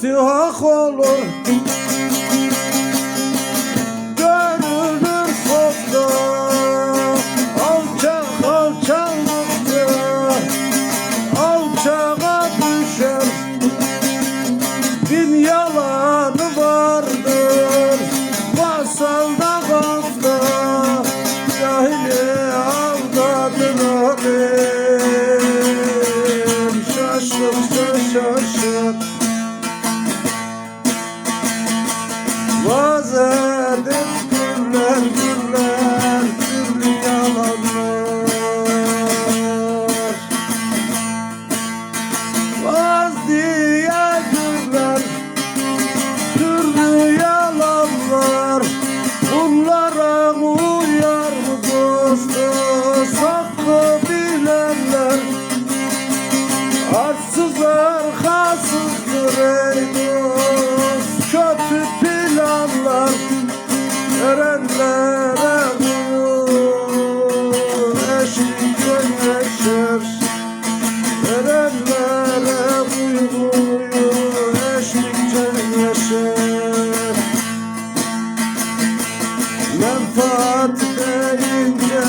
til å holde Arsız arkasızdır ey dost Kötü planlar Erenlere uyur Eşlikten yaşar Erenlere uyur Eşlikten yaşar Menfaat deyince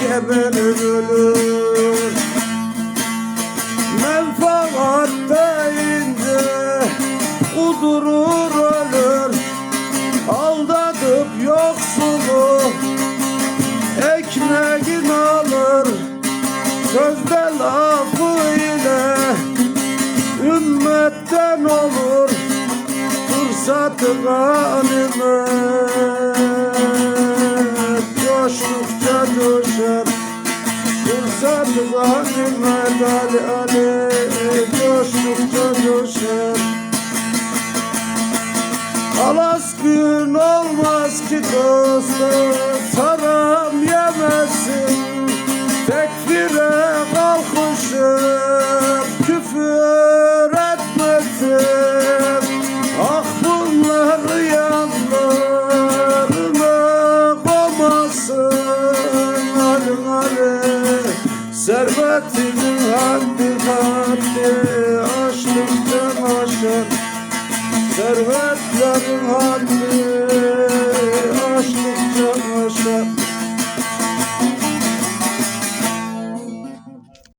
geberir ölür udurur ölür Aldatıp yoksulu ekmeğin alır Sözde lafı ile ümmetten olur Fırsatı ganimet Coştukça coşar Fırsatı ganimet Ali Ali Coştukça coşar Alas gün olmaz ki dostum Saram yemesin. Tekfire kalkışıp Küfür etmesin. Ah bunlar yanlarına komasın Ali Ali Servetinin haddi haddi Açlıktan aşar Servetlerin haddi Açlıktan aşar